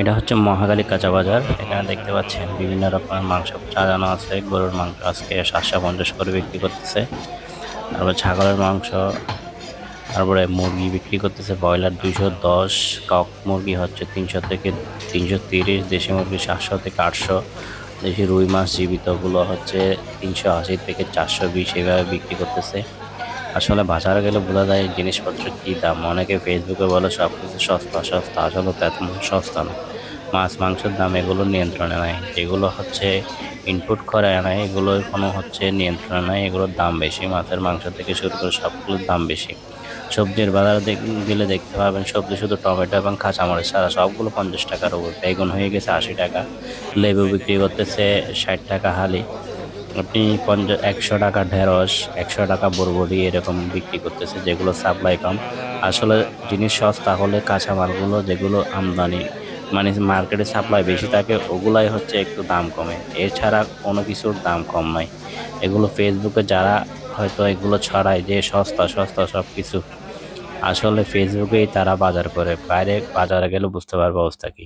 এটা হচ্ছে মহাকালী কাঁচা বাজার। এখানে দেখতে পাচ্ছেন বিভিন্ন রকমের মাংস সাজানো আছে। গরুর মাংস আজকে সাতশো পঞ্চাশ করে বিক্রি করতেছে। তারপরে ছাগলের মাংস, তারপরে মুরগি বিক্রি করতেছে ব্রয়লার দুইশো দশ, কক মুরগি হচ্ছে তিনশো থেকে তিনশো তিরিশ, দেশি মুরগি সাতশো থেকে আটশো, দেশি রুই মাছ জীবিতগুলো হচ্ছে তিনশো আশি থেকে চারশো বিশ, এভাবে বিক্রি করতেছে। আসলে বাজারে গেলে বোঝা যায় জিনিসপত্র কী দাম। অনেকে ফেসবুকে বলে সব কিছু সস্তা সস্তা। আসলে তো এত সস্তা না। মাছ, মাংসের দাম এগুলো নিয়ন্ত্রণে নাই। যেগুলো হচ্ছে ইনপুট করে আনায় এগুলোর কোনো হচ্ছে নিয়ন্ত্রণে নাই। এগুলোর দাম বেশি। মাছের মাংস থেকে শুরু করে সবগুলোর দাম বেশি। সবজির বাজারে গেলে দেখতে পাবেন সবজি শুধু টমেটো এবং কাঁচামরিচ ছাড়া সবগুলো পঞ্চাশ টাকার উপর। বেগুন হয়ে গেছে আশি টাকা। লেবু বিক্রি করতেছে ষাট টাকা হালি। আপনি পঞ্চাশ একশো টাকা ঢেঁড়স, একশো টাকা বরবটি এরকম বিক্রি করতেছে, যেগুলো সাপ্লাই কম। আসলে জিনিস সস্তা হলে কাঁচামালগুলো যেগুলো আমদানি মানে মার্কেটে সাপ্লাই বেশি থাকে, ওগুলাই হচ্ছে একটু দাম কমে। এছাড়া কোনো কিছুর দাম কম নাই। এগুলো ফেসবুকে যারা হয়তো এগুলো ছড়ায় যে সস্তা সস্তা সব কিছু, আসলে ফেসবুকেই তারা বাজার করে। বাইরে বাজারে গেলে বুঝতে পারবে অবস্থা কি।